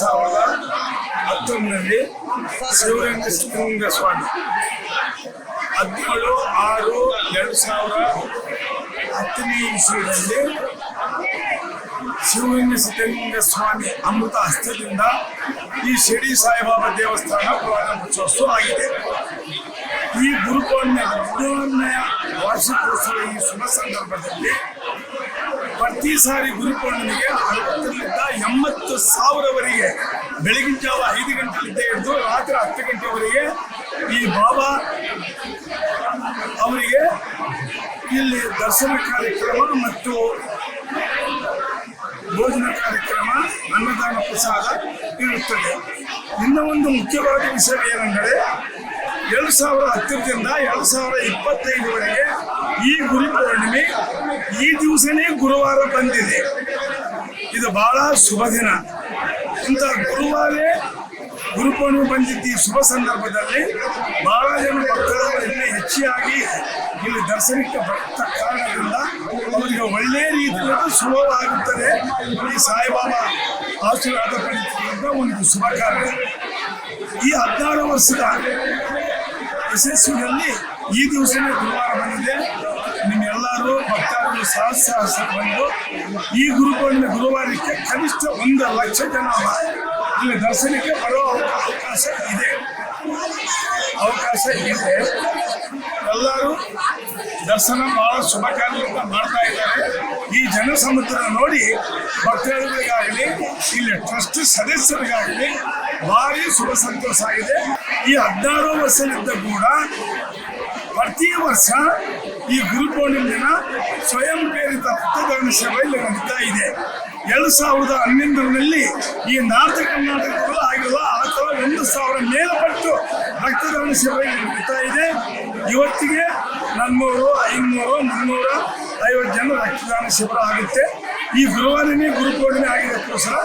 ಸಾವಿರದ ಹತ್ತೊಂದರಲ್ಲಿ ಶಿವಲಿಂಗ ಸಿದ್ಧಲಿಂಗ ಸ್ವಾಮಿ ಹದಿನೇಳು ಆರು ಎರಡು ಸಾವಿರ ಹತ್ತನೇ ಇಸ್ವಿಯಲ್ಲಿ ಶಿವಲಿಂಗ ಸಿದ್ಧಲಿಂಗ ಸ್ವಾಮಿ ಅಮೃತ ಹಸ್ತದಿಂದ ಈ ಶಿರಡಿ ಸಾಯಿಬಾಬಾ ದೇವಸ್ಥಾನ ಪ್ರಾರಂಭೋತ್ಸವ ಆಗಿದೆ ಈ ಗುರುಪೌರ್ಣಿಮೆ ಹದಿನೇಳನೆಯ ವಾರ್ಷಿಕೋತ್ಸವ ಈ ಶುಭ ಸಂದರ್ಭದಲ್ಲಿ ಪ್ರತಿ ಸಾರಿ ಗುರುಪೌರ್ಣಿಮೆಗೆ ಅರವತ್ತರಿಂದ ಎಂಬತ್ತು ಸಾವಿರವರೆಗೆ ಬೆಳಗಿನ ಜಾವ ಐದು ಗಂಟೆಯಿಂದ ಹಿಡಿದು ರಾತ್ರಿ ಹತ್ತು ಗಂಟೆವರೆಗೆ ಈ ಬಾಬಾ ಅವರಿಗೆ ಇಲ್ಲಿ ದರ್ಶನ ಕಾರ್ಯಕ್ರಮ ಮತ್ತು ಭೋಜನ ಕಾರ್ಯಕ್ರಮ, ಅನ್ನದಾನ ಪ್ರಸಾದ ಇರುತ್ತದೆ. ಇನ್ನು ಒಂದು ಮುಖ್ಯವಾದ ವಿಷಯ ಏನೆಂದರೆ, ಎರಡು ಸಾವಿರದ ಹತ್ತರಿಂದ ಎರಡು ಸಾವಿರದ ಇಪ್ಪತ್ತೈದರವರೆಗೆ ಈ ಗುರು ಪೂರ್ಣಿಮೆ ಈ ದಿವಸನೇ ಗುರುವಾರ ಬಂದಿದೆ. ಇದು ಬಹಳ ಶುಭ ದಿನ. ಇಂಥ ಗುರುವಾರೇ ಗುರುಪೌರ್ಣಿಮೆ ಬಂದಿದ್ದ ಈ ಶುಭ ಸಂದರ್ಭದಲ್ಲಿ ಬಹಳ ಜನ ಭಕ್ತರು ಇಲ್ಲಿ ಹೆಚ್ಚಾಗಿ ಇಲ್ಲಿ ದರ್ಶನಕ್ಕೆ ಬರ್ತ ಕಾರಣದಿಂದ ಅವರಿಗೆ ಒಳ್ಳೆಯ ರೀತಿಯಲ್ಲಿ ಸುಲಭವಾಗುತ್ತದೆ ಈ ಸಾಯಿಬಾಬಾ ಆಶೀರ್ವಾದ ಪಡೆಯುತ್ತಿರುವಂತ ಒಂದು ಶುಭ ಕಾರ್ಯ. ಈ ಹದಿನಾರು ವರ್ಷದ ಯಶಸ್ವಿನಲ್ಲಿ ಈ ದಿವಸನೇ ಗುರುವಾರ ಬಂದಿದೆ. ನಿಮ್ಮೆಲ್ಲರೂ ಭಕ್ತಾದಿಗಳು ಸಹಸ್ರ ಬಂದು ಈ ಗುರುಪೂರ್ಣಿಮೆ ಗುರುವಾರಕ್ಕೆ ಕನಿಷ್ಠ ಒಂದು ಲಕ್ಷ ಜನ ಇಲ್ಲಿ ದರ್ಶನಕ್ಕೆ ಬರೋ ಅವಕಾಶ ಇದೆ. ಅವಕಾಶ ಇದೆ. ಎಲ್ಲರೂ ದರ್ಶನ ಬಹಳ ಶುಭ ಕಾರ್ಯಗಳನ್ನ ಮಾಡ್ತಾ ಇದ್ದಾರೆ. ಈ ಜನಸಮುದ್ರ ನೋಡಿ ಭಕ್ತಾದಿಗಳಿಗಾಗಲಿ, ಇಲ್ಲಿ ಟ್ರಸ್ಟ್ ಸದಸ್ಯರಿಗಾಗಲಿ ಭಾರಿ ಶುಭ ಸಂತೋಷ ಆಗಿದೆ. ಈ ಹದಿನಾರು ವರ್ಷದಿಂದ ಕೂಡ ಪ್ರತಿ ವರ್ಷ ಈ ಗುರು ಪೌರ್ಣಿಮೆ ದಿನ ಸ್ವಯಂ ಪ್ರೇರಿತ ರಕ್ತದಾನ ಸಭೆಯಲ್ಲಿ ನಡೀತಾ ಇದೆ. ಎರಡು ಸಾವಿರದ ಹನ್ನೊಂದರಲ್ಲಿ ಈ ನಾರ್ತ್ ಕರ್ನಾಟಕದಲ್ಲೂ ಆಗಿರುವ ಆ ಥರ ಒಂದು ಸಾವಿರ ಮೇಲ್ಪಟ್ಟು ರಕ್ತದಾನ ಇಲ್ಲಿ ನಡೀತಾ ಇದೆ. ಇವತ್ತಿಗೆ ನಾನ್ನೂರು, ಐನೂರು, ಮುನ್ನೂರ ಐವತ್ತು ಜನ ರಕ್ತದಾನ ಶಿಬಿರ ಆಗುತ್ತೆ. ಈ ಗುರುವಾರನೇ ಗುರು ಪೌರ್ಣಿಮೆ ಆಗಿದ್ದಕ್ಕೋಸ್ಕರ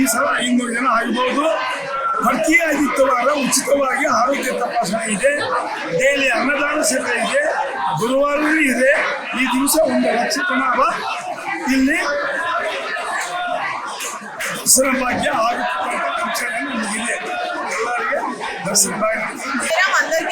ಈ ಸಲ ಐನೂರು ಜನ ಆಗಬಹುದು ಪ್ರತಿ ಆದಿತ್ಯವಾರ ಉಚಿತವಾಗಿ ಆರೋಗ್ಯ ತಪಾಸಣೆ ಇದೆ. ಅನ್ನದಾನ ಸೇವೆ ಇದೆ ಗುರುವಾರವೂ ಇದೆ ಈ ದಿವಸ ಒಂದು ಲಕ್ಷ ಜನ ಅವ ಇಲ್ಲಿ ದರ್ಶನ ಭಾಗ್ಯ ಆಗುತ್ತೆ ಅಂಚನೆ ನಮಗಿದೆ ಎಲ್ಲರಿಗೆ ದರ್ಶನ ಭಾಗ್ಯ